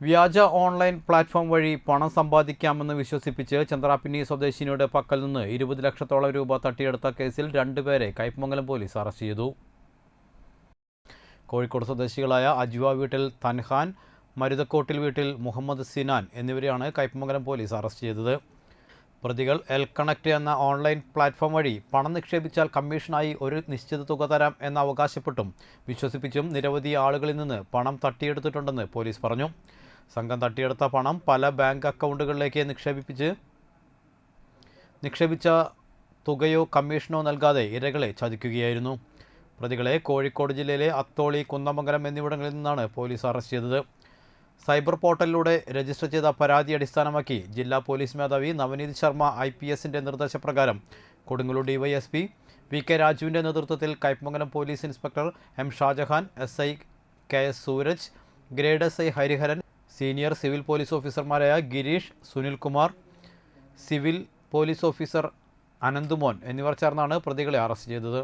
വ്യാജ online platform വഴി പണം സമ്പാദിക്കാമെന്ന് വിശ്വസിപ്പിച്ച് ചന്ദ്രാപ്പിന്നി സ്വദേശിനിയുടെ പക്കൽ നിന്ന് ഇരുപത് ലക്ഷത്തോളം രൂപ തട്ടിയെടുത്ത കേസിൽ രണ്ടുപേരെ കയ്പമംഗലം പോലീസ് അറസ്റ്റ് ചെയ്തു. കോഴിക്കോട് സ്വദേശികളായ അജ്വ വീട്ടിൽ തൻഹാൻ മരുതക്കോട്ടിൽ വീട്ടിൽ മുഹമ്മദ് സിനാൻ എന്നിവരെയാണ് കയ്പമംഗലം പോലീസ് അറസ്റ്റ് ചെയ്തത്. പ്രതികൾ എൽ കണക്ട് എന്ന ഓൺലൈൻ പ്ലാറ്റ്ഫോം വഴി പണം നിക്ഷേപിച്ചാൽ കമ്മീഷനായി ഒരു നിശ്ചിത തുക തരാം എന്ന് അവകാശപ്പെട്ടും വിശ്വസിപ്പിച്ചും നിരവധി ആളുകളിൽ നിന്ന് പണം തട്ടിയെടുത്തിട്ടുണ്ടെന്ന് പോലീസ് പറഞ്ഞു. സംഘം തട്ടിയെടുത്ത പണം പല ബാങ്ക് അക്കൗണ്ടുകളിലേക്ക് നിക്ഷേപിപ്പിച്ച് നിക്ഷേപിച്ച തുകയോ കമ്മീഷനോ നൽകാതെ ഇരകളെ ചതിക്കുകയായിരുന്നു. പ്രതികളെ കോഴിക്കോട് ജില്ലയിലെ അത്തോളി കുന്നമംഗലം എന്നിവിടങ്ങളിൽ നിന്നാണ് പോലീസ് അറസ്റ്റ് ചെയ്തത്. സൈബർ പോർട്ടലിലൂടെ രജിസ്റ്റർ ചെയ്ത പരാതി അടിസ്ഥാനമാക്കി ജില്ലാ പോലീസ് മേധാവി നവനീത് ശർമ്മ ഐ പി എസിന്റെ നിർദ്ദേശപ്രകാരം കൊടുങ്ങല്ലൂർ ഡിവൈഎസ്പി വി കെ രാജുവിന്റെ നേതൃത്വത്തിൽ Kaipamangalam police inspector M Shajahan S I K S Sooraj grade S I Hariharan senior civil police ഓഫീസർമാരായ Gireesh Sunilkumar civil police officer Ananthumon എന്നിവർ ചേർന്നാണ് പ്രതികളെ അറസ്റ്റ് ചെയ്തത്.